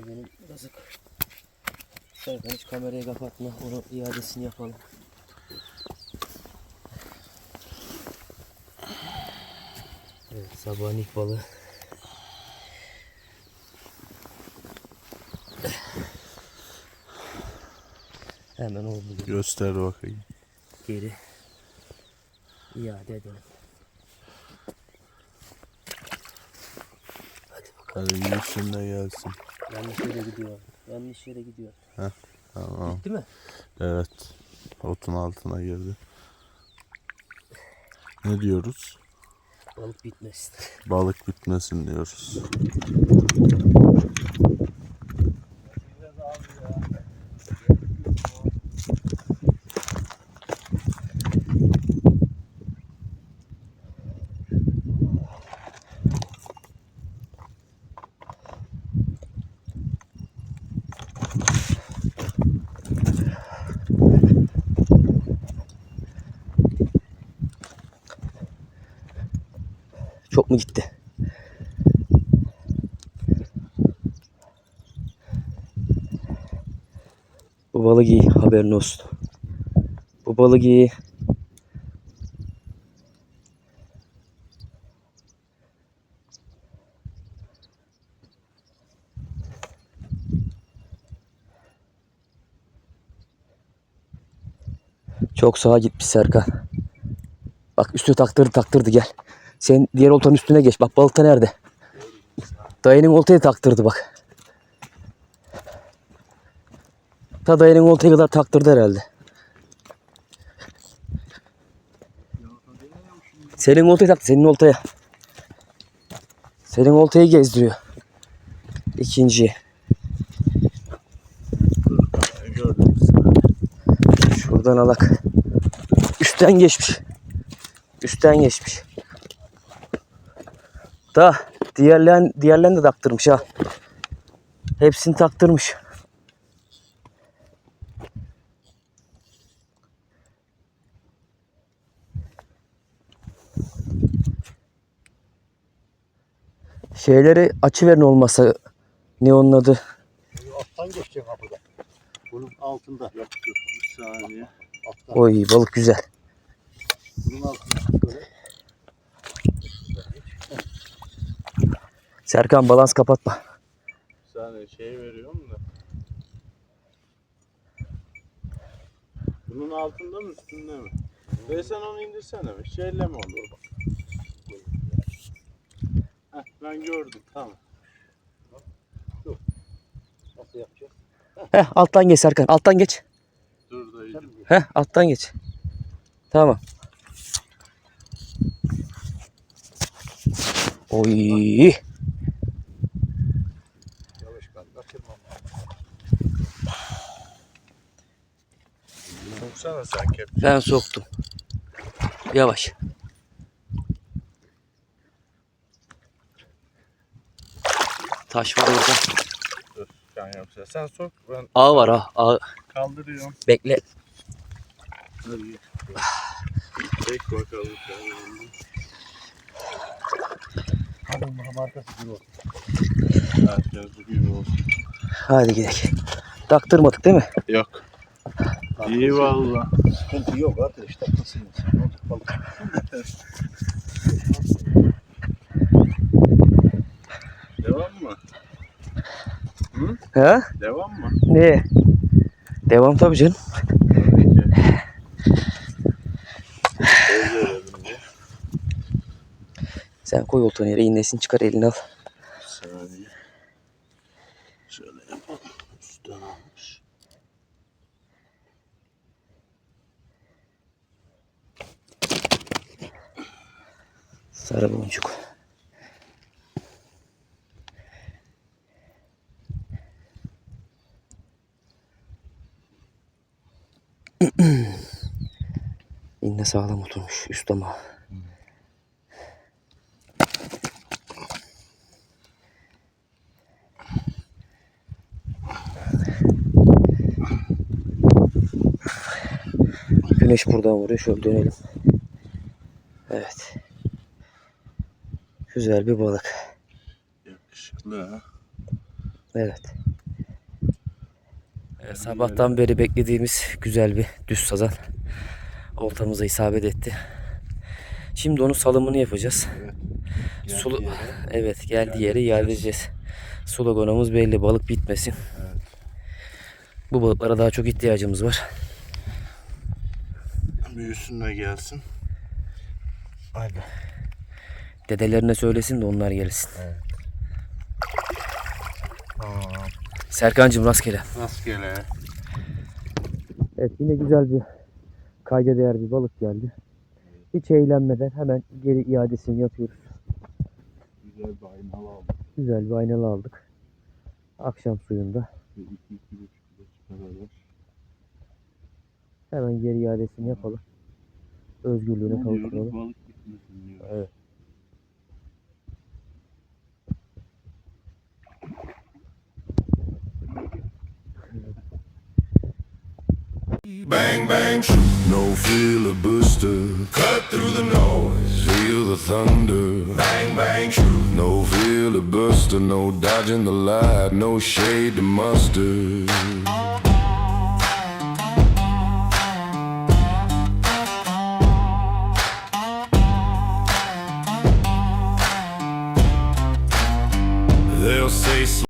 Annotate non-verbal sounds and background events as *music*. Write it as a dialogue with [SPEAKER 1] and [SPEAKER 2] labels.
[SPEAKER 1] Nerede benim yazık. Serkan hiç kamerayı kapatma. Onu iadesini yapalım. Evet sabahın ilk balığı. Hemen oldu.
[SPEAKER 2] Göster bakayım.
[SPEAKER 1] Geri iade edelim.
[SPEAKER 2] Hadi yüzsün de gelsin.
[SPEAKER 1] Yanlış yere gidiyor. Yanlış yere gidiyor.
[SPEAKER 2] Tamam.
[SPEAKER 1] Değil mi?
[SPEAKER 2] Evet. Otun altına girdi. Ne diyoruz?
[SPEAKER 1] Balık bitmesin.
[SPEAKER 2] Balık bitmesin diyoruz.
[SPEAKER 1] Çok mu gitti? Bu balık iyi haberin olsun. Bu balık iyi. Çok sağa gitmiş Serkan. Bak üstüne taktırdı taktırdı gel. Sen diğer oltanın üstüne geç. Bak balıkta nerede? Dayının oltayı taktırdı bak. Ta dayının oltaya kadar taktırdı herhalde. Senin oltayı taktı. Senin oltaya. Senin oltayı gezdiriyor. İkinci. Şuradan alak. Üstten geçmiş. Üstten geçmiş. Da diğerlerini, diğerlerini de taktırmış ha. Hepsini taktırmış. Şeyleri açıverin olmasa ne onun adı?
[SPEAKER 3] Alttan geçecek kapıda. Bunun altında.
[SPEAKER 2] Yok yok. Bir saniye.
[SPEAKER 3] Alttan.
[SPEAKER 1] Oy balık güzel.
[SPEAKER 3] Bunun altında. Böyle.
[SPEAKER 1] Serkan balans kapatma.
[SPEAKER 2] Bir saniye şey veriyorum da. Bunun altında mı üstünde mi? Ve sen onu indirsene mi? Şeyle mi olur bak. Heh, ben gördüm tamam.
[SPEAKER 3] Nasıl yapacağız?
[SPEAKER 1] Heh alttan geç Serkan alttan geç.
[SPEAKER 2] Dur dayıcım.
[SPEAKER 1] Heh alttan geç. Tamam. Oy.
[SPEAKER 3] Yavaş ben kaçırmam.
[SPEAKER 2] Soksana sen kepçe.
[SPEAKER 1] Ben soktum. Yavaş. Taş var orada.
[SPEAKER 2] Dur sen yoksa. Sen sok ben
[SPEAKER 1] Ağ var ha. Ağ.
[SPEAKER 2] kaldırıyorum.
[SPEAKER 1] Bekle.
[SPEAKER 2] Hadi. Çek bakalım sen.
[SPEAKER 3] Hadi bakalım arkası gibi olsun.
[SPEAKER 2] Herkes gibi olsun.
[SPEAKER 1] Hadi gidelim. Taktırmadık değil mi?
[SPEAKER 2] Yok. İyi valla.
[SPEAKER 3] Sıkıntı yok arkadaş. Takılsın. Ne olacak balık?
[SPEAKER 2] Devam mı?
[SPEAKER 1] Ha?
[SPEAKER 2] Devam mı?
[SPEAKER 1] Ne? Devam tabii canım. Sen koy oltanı yere iğnesini çıkar elini al.
[SPEAKER 2] Bir saniye. Şöyle yapalım. Üstten almış.
[SPEAKER 1] Sarı boncuk. *clears throat* İnne sağlam oturmuş üst damağı. Güneş buradan vuruyor. Şöyle dönelim. Evet. Güzel bir balık.
[SPEAKER 2] Yakışıklı ha.
[SPEAKER 1] Evet. Evet, sabahtan beri beklediğimiz güzel bir düz sazan oltamıza isabet etti. Şimdi onun salımını yapacağız. Sulu evet geldiği yere yerleyeceğiz. Sloganımız belli balık bitmesin. Bu balıklara daha çok ihtiyacımız var.
[SPEAKER 2] Büyüsün de gelsin.
[SPEAKER 3] Aynen.
[SPEAKER 1] Dedelerine söylesin de onlar gelsin.
[SPEAKER 3] Aa,
[SPEAKER 1] Serkancığım rastgele.
[SPEAKER 2] Rastgele.
[SPEAKER 1] Evet yine güzel bir kayda değer bir balık geldi. Hiç eğlenmeden hemen geri iadesini yapıyoruz.
[SPEAKER 2] Güzel bir aynalı aldım.
[SPEAKER 1] Güzel bir aynalı aldık. Akşam suyunda. Hemen geri iadesini yapalım. Özgürlüğüne kavuşturalım.
[SPEAKER 2] Balık bitmesin diyor.
[SPEAKER 1] Evet.
[SPEAKER 4] Bang, bang, shoot. No filibuster. Cut through the noise. Feel the thunder. Bang, bang, shoot. No filibuster. No dodging the light. No shade to mustard.